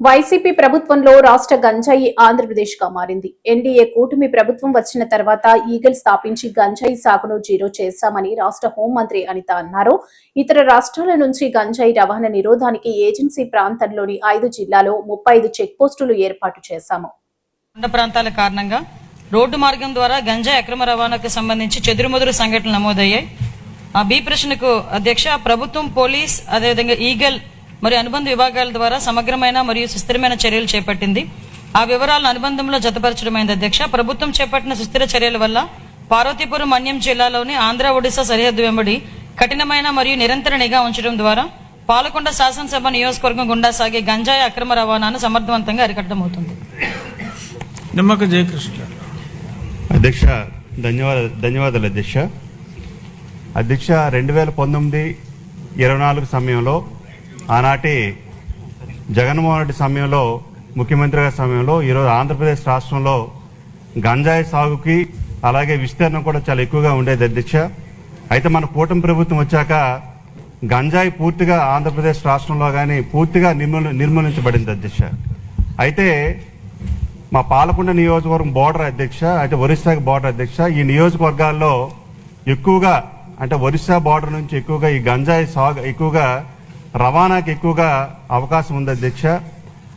YCP ప్రభుత్వంలో రాష్ట్ర గంజాయి ఆంధ్రప్రదేశ్గా మారింది. ఎన్డీఏ కూటమి ప్రభుత్వం వచ్చిన తర్వాత ఈగల్ స్థాపించి గంజాయి సాగును జీరో చేశామని రాష్ట్ర హోంమంత్రి అనిత అన్నారు. ఇతర రాష్ట్రాల నుంచి గంజాయి రవాణా నిరోధానికి ఏజెన్సీ ప్రాంతంలోని ఐదు జిల్లాలో ముప్పై ఐదు చెక్ పోస్టులు ఏర్పాటు చేశాము. కొండ ప్రాంతాల కారణంగా రోడ్డు మార్గం ద్వారా గంజాయి అక్రమ రవాణాకు సంబంధించి చెదురుమదురు సంఘటనలు నమోదయ్యాయి. ఆ బి ప్రశ్నకు అధ్యక్ష ప్రభుత్వం పోలీస్ అదేవిధంగా ఈగల్ మరియు అనుబంధ విభాగాల ద్వారా సమగ్రమైన మరియు సుస్థిరమైన చర్యలు చేపట్టింది. ఆ వివరాలను అనుబంధంలో జతపరచడమైంది అధ్యక్ష. ప్రభుత్వం చేపట్టిన సుస్థిర చర్యల వల్ల పార్వతీపురం మన్యం జిల్లాలోని ఆంధ్ర ఒడిశా సరిహద్దు వెంబడి కఠినమైన మరియు నిరంతర నిఘా ఉంచడం ద్వారా పాలకొండ శాసనసభ నియోజకవర్గం గుండా సాగే గంజాయి అక్రమ రవాణాను సమర్థవంతంగా అరికట్టడం అవుతుంది. నిమ్మక జయకృష్ణ. అధ్యక్ష ధన్యవాద ధన్యవాదాలు అధ్యక్ష. అధ్యక్ష రెండు వేల పంతొమ్మిది ఇరవై నాలుగు సమయంలో ఆనాటి జగన్మోహన్ రెడ్డి సమయంలో ముఖ్యమంత్రి గారి సమయంలో ఈరోజు ఆంధ్రప్రదేశ్ రాష్ట్రంలో గంజాయి సాగుకి అలాగే విస్తీర్ణం కూడా చాలా ఎక్కువగా ఉండేది అధ్యక్ష అయితే మన కూటమి ప్రభుత్వం వచ్చాక గంజాయి పూర్తిగా ఆంధ్రప్రదేశ్ రాష్ట్రంలో కానీ పూర్తిగా నిర్మూల నిర్మూలించబడింది అధ్యక్ష. అయితే మా పాలకొండ నియోజకవర్గం బోర్డర్ అధ్యక్ష అంటే ఒరిస్సాకి బోర్డర్ అధ్యక్ష ఈ నియోజకవర్గాల్లో ఎక్కువగా అంటే ఒరిస్సా బార్డర్ నుంచి ఎక్కువగా ఈ గంజాయి సాగు ఎక్కువగా రవాణాకి ఎక్కువగా అవకాశం ఉంది అధ్యక్ష.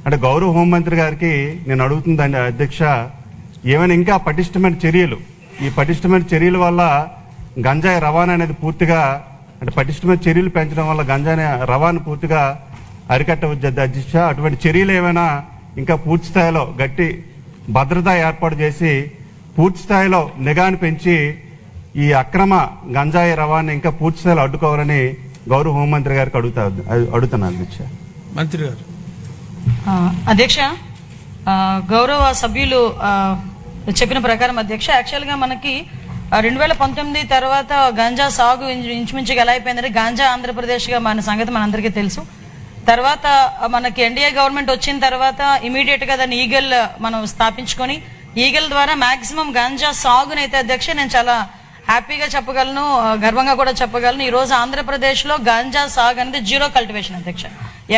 అంటే గౌరవ హోంమంత్రి గారికి నేను అడుగుతుందండి అధ్యక్ష ఏమైనా ఇంకా పటిష్టమైన చర్యలు? ఈ పటిష్టమైన చర్యల వల్ల గంజాయి రవాణా అనేది పూర్తిగా అంటే పటిష్టమైన చర్యలు పెంచడం వల్ల గంజాయి రవాణా పూర్తిగా అరికట్టవచ్చు అధ్యక్ష. అటువంటి చర్యలు ఏమైనా ఇంకా పూర్తి స్థాయిలో గట్టి భద్రత ఏర్పాటు చేసి పూర్తి స్థాయిలో నిఘాను పెంచి ఈ అక్రమ గంజాయి రవాణా ఇంకా పూర్తి స్థాయిలో అడ్డుకోవాలని గౌరవ హోంమంత్రి గారికి అడుగుతా అడుగుతున్నాను అధ్యక్ష. మంత్రి గారు. ఆ, అధ్యక్ష గౌరవ సభ్యులు చెప్పిన ప్రకారం అధ్యక్ష యాక్చువల్గా మనకి రెండు వేల పంతొమ్మిది తర్వాత గాంజా సాగు ఇంచు- ఇంచుమించుగా ఎలా అయిపోయిందంటే గాంజా ఆంధ్రప్రదేశ్గా మన సంగతి మనందరికీ తెలుసు. తర్వాత మనకి ఎన్డీఏ గవర్నమెంట్ వచ్చిన తర్వాత ఇమీడియట్గా దాన్ని ఈగల్ మనం స్థాపించుకొని ఈగల్ ద్వారా మాక్సిమం గాంజా సాగునైతే అధ్యక్ష నేను చాలా హ్యాపీగా చెప్పగలను గర్వంగా కూడా చెప్పగలను. ఈరోజు ఆంధ్రప్రదేశ్లో గంజా సాగు అనేది జీరో కల్టివేషన్ అధ్యక్ష.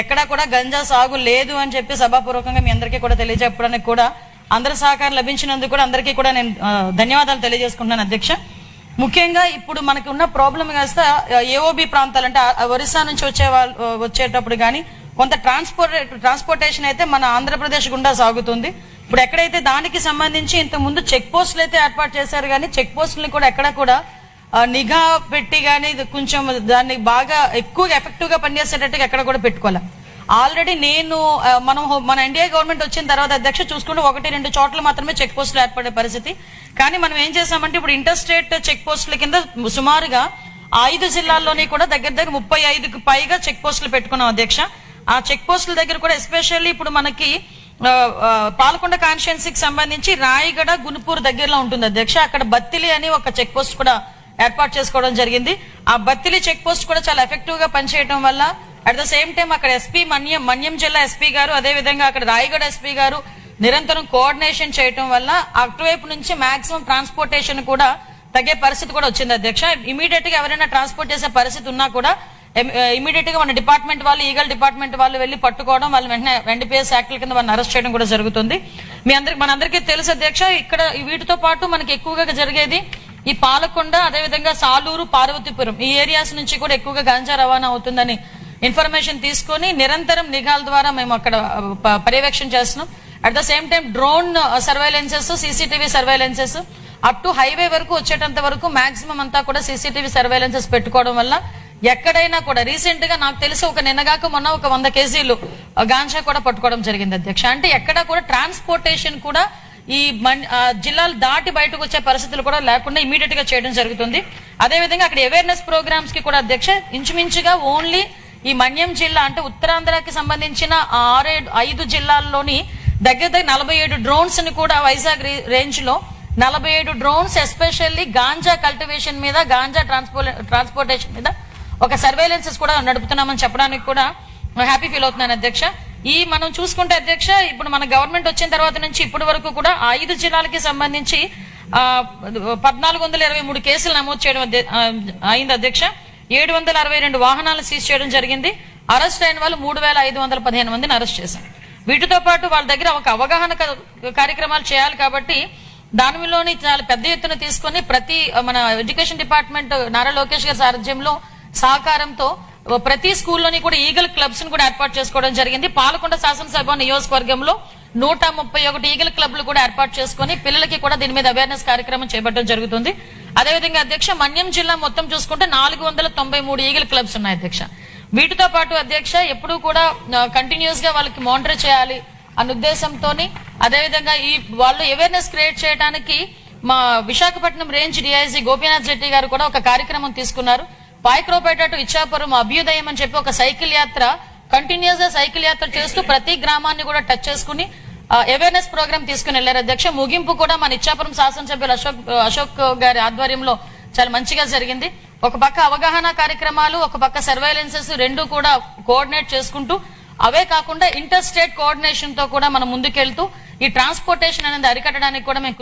ఎక్కడా కూడా గంజా సాగు లేదు అని చెప్పి సభాపూర్వకంగా మీ అందరికీ కూడా తెలియజెప్పడానికి కూడా అందరి సహకారం లభించినందుకు కూడా అందరికీ కూడా నేను ధన్యవాదాలు తెలియజేసుకుంటున్నాను అధ్యక్ష. ముఖ్యంగా ఇప్పుడు మనకు ఉన్న ప్రాబ్లం కాస్త ఏఓబి ప్రాంతాలు అంటే ఒరిస్సా నుంచి వచ్చే వాళ్ళు వచ్చేటప్పుడు కానీ కొంత ట్రాన్స్పోర్ట్ ట్రాన్స్పోర్టేషన్ అయితే మన ఆంధ్రప్రదేశ్ గుండా సాగుతుంది. ఇప్పుడు ఎక్కడైతే దానికి సంబంధించి ఇంత ముందు చెక్ పోస్టులు అయితే ఏర్పాటు చేశారు కానీ చెక్ పోస్టులను కూడా ఎక్కడ కూడా నిఘా పెట్టి కానీ కొంచెం దాన్ని బాగా ఎక్కువగా ఎఫెక్టివ్గా పనిచేసేటట్టుగా ఎక్కడ కూడా పెట్టుకోవాలి ఆల్రెడీ నేను మనం మన ఎన్డీఏ గవర్నమెంట్ వచ్చిన తర్వాత అధ్యక్ష చూసుకుంటే ఒకటి రెండు చోట్ల మాత్రమే చెక్ పోస్టులు ఏర్పడే పరిస్థితి. కానీ మనం ఏం చేసామంటే ఇప్పుడు ఇంటర్ స్టేట్ చెక్ పోస్టుల కింద సుమారుగా ఐదు జిల్లాల్లోని కూడా దగ్గర దగ్గర ముప్పై ఐదుకు పైగా చెక్ పోస్టులు పెట్టుకున్నాం అధ్యక్ష. ఆ చెక్ పోస్టుల దగ్గర కూడా ఎస్పెషల్లీ ఇప్పుడు మనకి పాలకొండ కాన్స్టిట్యున్సీకి సంబంధించి రాయగడ గునుపూర్ దగ్గరలో ఉంటుంది అధ్యక్ష. అక్కడ బత్తిలి అని ఒక చెక్ పోస్ట్ కూడా ఏర్పాటు చేసుకోవడం జరిగింది. ఆ బత్తిలి చెక్ పోస్ట్ కూడా చాలా ఎఫెక్టివ్గా పనిచేయడం వల్ల అట్ ద సేమ్ టైం అక్కడ ఎస్పీ మన్యం మన్యం జిల్లా ఎస్పీ గారు అదే విధంగా అక్కడ రాయగడ ఎస్పీ గారు నిరంతరం కోఆర్డినేషన్ చేయడం వల్ల అటువైపు నుంచి మాక్సిమం ట్రాన్స్పోర్టేషన్ కూడా తగ్గే పరిస్థితి కూడా వచ్చింది అధ్యక్ష. ఇమీడియట్గా ఎవరైనా ట్రాన్స్పోర్ట్ చేసే పరిస్థితి ఉన్నా కూడా ఇమీడియట్ uh, గా మన డిపార్ట్మెంట్ వాళ్ళు ఈగల్ డిపార్ట్మెంట్ వాళ్ళు వెళ్ళి పట్టుకోవడం వాళ్ళు వెంటనే ఎన్డీపీఎస్ యాక్ట్ల కింద వాళ్ళని అరెస్ట్ చేయడం కూడా జరుగుతుంది. మీ అందరికి మనందరికీ తెలుసు అధ్యక్ష ఇక్కడ వీటితో పాటు మనకి ఎక్కువగా జరిగేది ఈ పాలకొండ అదేవిధంగా సాలూరు పార్వతీపురం ఈ ఏరియాస్ నుంచి కూడా ఎక్కువగా గంజా రవాణా అవుతుందని ఇన్ఫర్మేషన్ తీసుకొని నిరంతరం నిఘాల ద్వారా మేము అక్కడ uh, ప- పర్యవేక్షణ చేస్తున్నాం. At the same time drone surveillances CCTV surveillances up to highway వరకు వచ్చేటంత వరకు మాక్సిమం అంతా కూడా సీసీటీవీ సర్వైలెన్సెస్ పెట్టుకోవడం వల్ల ఎక్కడైనా కూడా రీసెంట్గా నాకు తెలిసి ఒక నిన్నగాక మొన్న ఒక వంద కేజీలు గాంజా కూడా పట్టుకోవడం జరిగింది అధ్యక్ష. అంటే ఎక్కడ కూడా ట్రాన్స్పోర్టేషన్ కూడా ఈ మన్- జిల్లాలు దాటి బయటకు వచ్చే పరిస్థితులు కూడా లేకుండా ఇమీడియట్గా చేయడం జరుగుతుంది. అదేవిధంగా అక్కడ అవేర్నెస్ ప్రోగ్రామ్స్కి కూడా అధ్యక్ష ఇంచుమించుగా ఓన్లీ ఈ మన్యం జిల్లా అంటే ఉత్తరాంధ్రకి సంబంధించిన ఆ ఆరేడు ఐదు జిల్లాల్లోని దగ్గర దగ్గర నలభై ఏడు డ్రోన్స్ని కూడా వైజాగ్ రే- రేంజ్లో నలభై ఏడు డ్రోన్స్ ఎస్పెషల్లీ గాంజా కల్టివేషన్ మీద గాంజా ట్రాన్స్పో ట్రాన్స్పోర్టేషన్ మీద ఒక సర్వేలెన్సెస్ కూడా నడుపుతున్నామని చెప్పడానికి కూడా హ్యాపీ ఫీల్ అవుతున్నాను అధ్యక్ష. ఈ మనం చూసుకుంటే అధ్యక్ష ఇప్పుడు మన గవర్నమెంట్ వచ్చిన తర్వాత నుంచి ఇప్పటి వరకు కూడా ఐదు జిల్లాలకి సంబంధించి ఆ, పద్నాలుగు వందల ఇరవై మూడు కేసులు నమోదు చేయడం అయింది అధ్యక్ష. ఏడు వందల అరవై రెండు వాహనాలు సీజ్ చేయడం జరిగింది. అరెస్ట్ అయిన వాళ్ళు మూడు వేల ఐదు వందల పదిహేను మందిని అరెస్ట్ చేశాం వీటితో పాటు వాళ్ళ దగ్గర ఒక అవగాహన కార్యక్రమాలు చేయాలి కాబట్టి దానిలోని చాలా పెద్ద ఎత్తున తీసుకొని ప్రతి మన ఎడ్యుకేషన్ డిపార్ట్మెంట్ నారా లోకేష్ గారి సారథ్యంలో సహకారంతో ప్రతి స్కూల్లోని కూడా ఈగల్ క్లబ్స్ను కూడా ఏర్పాటు చేసుకోవడం జరిగింది. పాలకొండ శాసనసభ నియోజకవర్గంలో నూట ముప్పై ఒకటి ఈగల్ క్లబ్లు కూడా ఏర్పాటు చేసుకొని పిల్లలకి కూడా దీని మీద అవేర్నెస్ కార్యక్రమం చేపట్టడం జరుగుతుంది. అదేవిధంగా అధ్యక్ష మన్యం జిల్లా మొత్తం చూసుకుంటే నాలుగు వందల తొంభై మూడు ఈగల్ క్లబ్స్ ఉన్నాయి అధ్యక్ష. వీటితో పాటు అధ్యక్ష ఎప్పుడూ కూడా కంటిన్యూస్గా వాళ్ళకి మానిటర్ చేయాలి అన్న ఉద్దేశంతో అదేవిధంగా ఈ వాళ్ళు అవేర్నెస్ క్రియేట్ చేయడానికి మా విశాఖపట్నం రేంజ్ డిఐజీ గోపీనాథ్ రెడ్డి గారు కూడా ఒక కార్యక్రమం తీసుకున్నారు. పాయక్రోపేట టు ఇచ్చాపురం అభ్యుదయం అని చెప్పి ఒక సైకిల్ యాత్ర కంటిన్యూస్గా సైకిల్ యాత్ర చేస్తూ ప్రతి గ్రామాన్ని కూడా టచ్ చేసుకుని అవేర్నెస్ ప్రోగ్రామ్ తీసుకుని వెళ్ళారు అధ్యక్ష ముగింపు కూడా మన ఇచ్చాపురం శాసనసభ్యులు అశోక్ అశోక్ గారి ఆధ్వర్యంలో చాలా మంచిగా జరిగింది. ఒక పక్క అవగాహన కార్యక్రమాలు ఒక పక్క సర్వైలెన్సెస్ రెండు కూడా కోఆర్డినేట్ చేసుకుంటూ అవే కాకుండా ఇంటర్ స్టేట్ కోఆర్డినేషన్తో కూడా మనం ముందుకెళ్తూ ఈ ట్రాన్స్పోర్టేషన్ అనేది అరికట్టడానికి కూడా మేము